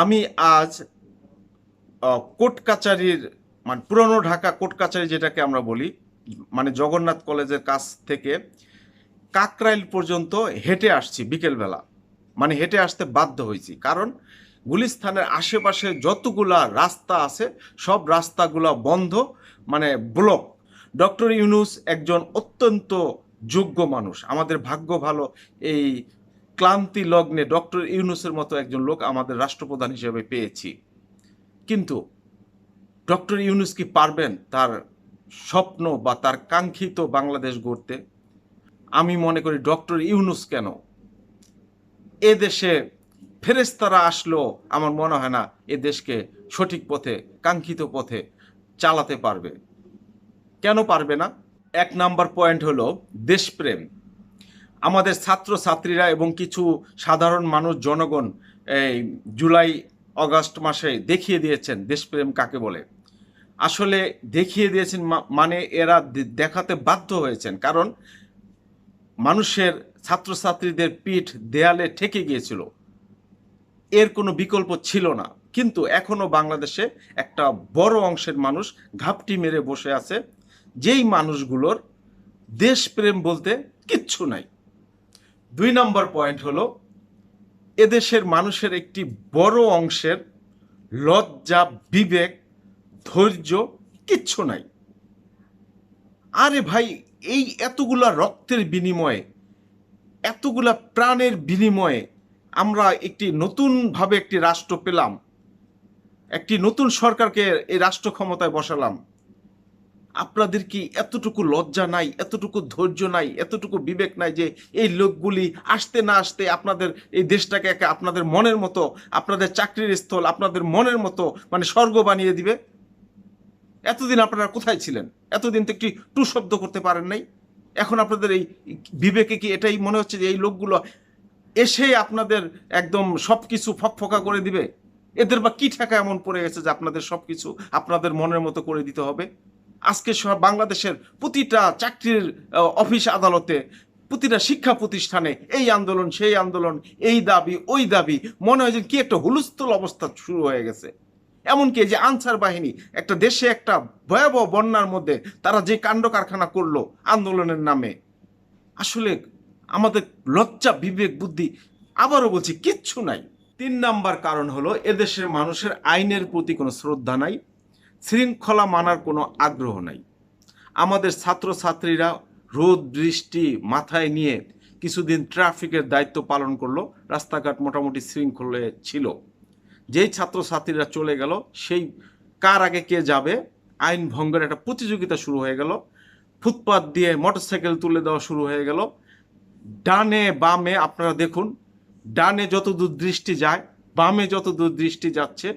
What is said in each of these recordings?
আমি আজ কোর্ট কাচারির মানে পুরনো ঢাকা কোর্ট কাচারি যেটাকে আমরা বলি মানে জগন্নাথ কলেজের কাছ থেকে কাকরাইল পর্যন্ত হেঁটে আসছি বিকেলবেলা। মানে হেঁটে আসতে বাধ্য হয়েছি। কারণ গুলিস্থানের আশেপাশে যতগুলা রাস্তা আছে, সব রাস্তাগুলা বন্ধ মানে ব্লক। ডক্টর ইউনুস একজন অত্যন্ত যোগ্য মানুষ। আমাদের ভাগ্য ভালো এই ক্লান্তি লগ্নে ডক্টর ইউনুসের মতো একজন লোক আমাদের রাষ্ট্রপ্রধান হিসেবে পেয়েছি। কিন্তু ডক্টর ইউনুস কি পারবেন তার স্বপ্ন বা তার কাঙ্ক্ষিত বাংলাদেশ গড়তে? আমি মনে করি ডক্টর ইউনুস কেন? এ দেশে ফেরেস্তারা আসলো, আমার মনে হয় না এ দেশকে সঠিক পথে, কাঙ্ক্ষিত পথে চালাতে পারবে। কেন পারবে না? এক নাম্বার পয়েন্ট হলো দেশপ্রেম। আমাদের ছাত্র ছাত্রীরা এবং কিছু সাধারণ মানুষ, জনগণ এই জুলাই, অগাস্ট মাসে দেখিয়ে দিয়েছেন, দেশপ্রেম কাকে বলে? আসলে দেখিয়ে দিয়েছেন মানে এরা দেখাতে বাধ্য হয়েছেন। কারণ মানুষের ছাত্রছাত্রীদের পিঠ দেয়ালে ঠেকে গিয়েছিল। এর কোনো বিকল্প ছিল না। কিন্তু এখনও বাংলাদেশে একটা বড় অংশের মানুষ ঘাপটি মেরে বসে আছে। যেই মানুষগুলোর দেশপ্রেম বলতে কিচ্ছু নাই। দুই নম্বর পয়েন্ট হলো, এদেশের মানুষের একটি বড় অংশের লজ্জা, বিবেক, ধৈর্য কিচ্ছু নাই। আরে ভাই, এই এতগুলা রক্তের বিনিময়ে, এতগুলা প্রাণের বিনিময়ে আমরা একটি নতুনভাবে একটি রাষ্ট্র পেলাম, একটি নতুন সরকারকে এই রাষ্ট্র ক্ষমতায় বসালাম। আপনাদের কি এতটুকু লজ্জা নাই, এতটুকু ধৈর্য নাই, এতটুকু বিবেক নাই যে এই লোকগুলি আসতে না আসতে আপনাদের এই দেশটাকে একে আপনাদের মনের মতো, আপনাদের চাকরির স্থল, আপনাদের মনের মতো মানে স্বর্গ বানিয়ে দিবে? এতদিন আপনারা কোথায় ছিলেন? এতদিন তো একটি টু শব্দ করতে পারেন নাই। এখন আপনাদের এই বিবেকে কি এটাই মনে হচ্ছে যে এই লোকগুলো এসে আপনাদের একদম সব কিছু ফকফকা করে দিবে? এদের বা কি ঠেকা এমন পড়ে গেছে যে আপনাদের সব কিছু আপনাদের মনের মতো করে দিতে হবে? আজকে বাংলাদেশের প্রতিটা চাকরির অফিস আদালতে, প্রতিটা শিক্ষা প্রতিষ্ঠানে এই আন্দোলন, সেই আন্দোলন, এই দাবি, ওই দাবি, মনে হয় যে কি একটা হুলস্থুল অবস্থা শুরু হয়ে গেছে। এমনকি যে আনসার বাহিনী, একটা দেশে একটা ভয়াবহ বন্যার মধ্যে তারা যে কাণ্ড কারখানা করল আন্দোলনের নামে, আসলে আমাদের লজ্জা, বিবেক, বুদ্ধি, আবারও বলছি, কিচ্ছু নাই। তিন নাম্বার কারণ হলো এদেশের মানুষের আইনের প্রতি কোনো শ্রদ্ধা নাই। শৃঙ্খলা মানার কোনো আগ্রহ নাই। আমাদের ছাত্রছাত্রীরা রোদ, বৃষ্টি মাথায় নিয়ে কিছুদিন ট্রাফিকের দায়িত্ব পালন করল, রাস্তাঘাট মোটামুটি শৃঙ্খলে ছিল। যেই ছাত্রছাত্রীরা চলে গেল, সেই কার আগে কে যাবে, আইন ভঙ্গের একটা প্রতিযোগিতা শুরু হয়ে গেল। ফুটপাত দিয়ে মোটরসাইকেল তুলে দেওয়া শুরু হয়ে গেল। ডানে বামে, আপনারা দেখুন, ডানে যত দূর দৃষ্টি যায়, বামে যত দূর দৃষ্টি যাচ্ছে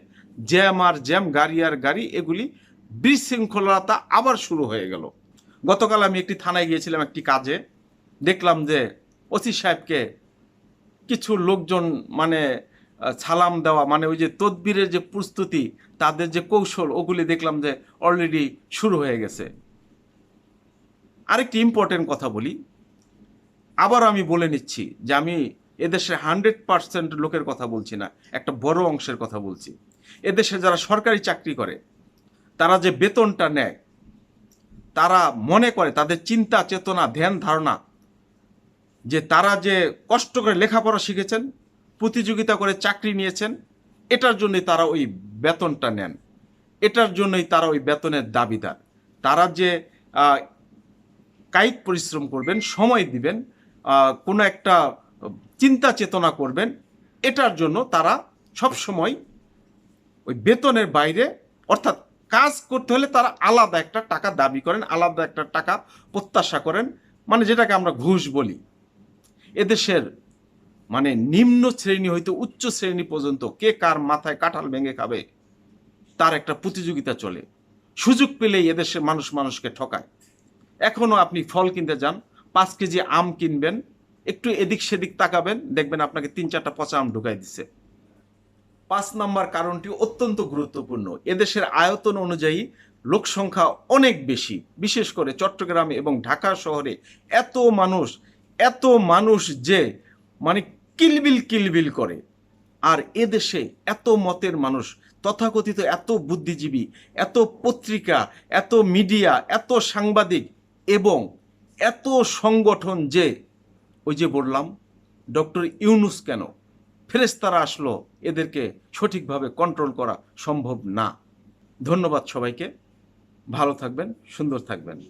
জ্যাম আর জ্যাম, গাড়ি আর গাড়ি, এগুলি বিশৃঙ্খলতা আবার শুরু হয়ে গেল। গতকাল আমি একটি থানায় গিয়েছিলাম একটি কাজে। দেখলাম যে ওসি সাহেবকে কিছু লোকজন মানে সালাম দেওয়া মানে ওই যে তদবিরের যে প্রস্তুতি, তাদের যে কৌশল, ওগুলি দেখলাম যে অলরেডি শুরু হয়ে গেছে। আরেকটি ইম্পর্টেন্ট কথা বলি। আবার আমি বলে নিচ্ছি যে আমি এদেশের হান্ড্রেড পার্সেন্ট লোকের কথা বলছি না, একটা বড় অংশের কথা বলছি। এদেশে যারা সরকারি চাকরি করে, তারা যে বেতনটা নেয়, তারা মনে করে, তাদের চিন্তা, চেতনা, ধ্যান, ধারণা, যে তারা যে কষ্ট করে লেখাপড়া শিখেছেন, প্রতিযোগিতা করে চাকরি নিয়েছেন, এটার জন্যই তারা ওই বেতনটা নেন। এটার জন্যই তারা ওই বেতনের দাবিদার। তারা যে কায়িক পরিশ্রম করবেন, সময় দিবেন কোনো একটা চিন্তা চেতনা করবেন, এটার জন্য তারা সব সময় ওই বেতনের বাইরে, অর্থাৎ কাজ করতে হলে তারা আলাদা একটা টাকা দাবি করেন, আলাদা একটা টাকা প্রত্যাশা করেন মানে যেটাকে আমরা ঘুষ বলি। এদেশের মানে নিম্ন শ্রেণি হইতে উচ্চ শ্রেণি পর্যন্ত কে কার মাথায় কাঁঠাল ভেঙে খাবে, তার একটা প্রতিযোগিতা চলে। সুযোগ পেলেই এদেশের মানুষ মানুষকে ঠকায়। এখনও আপনি ফল কিনতে যান, পাঁচ কেজি আম কিনবেন একটু এদিক সেদিক তাকাবেন, দেখবেন আপনাকে তিন চারটা পচা আম ঢুকাই দিছে। পাঁচ নাম্বার কারণটি অত্যন্ত গুরুত্বপূর্ণ। এদেশের আয়তন অনুযায়ী লোক সংখ্যা অনেক বেশি। বিশেষ করে চট্টগ্রামে এবং ঢাকা শহরে এত মানুষ এত মানুষ যে মানে কিলবিল কিলবিল করে। আর এদেশে এত মতের মানুষ, তথাকথিত এত বুদ্ধিজীবী, এত পত্রিকা, এত মিডিয়া, এত সাংবাদিক এবং এত সংগঠন যে ওই যে বললাম, ডক্টর ইউনুস কেন? ফেরেস্তারা আসলো, এদেরকে সঠিকভাবে কন্ট্রোল করা সম্ভব না। ধন্যবাদ সবাইকে। ভালো থাকবেন, সুন্দর থাকবেন।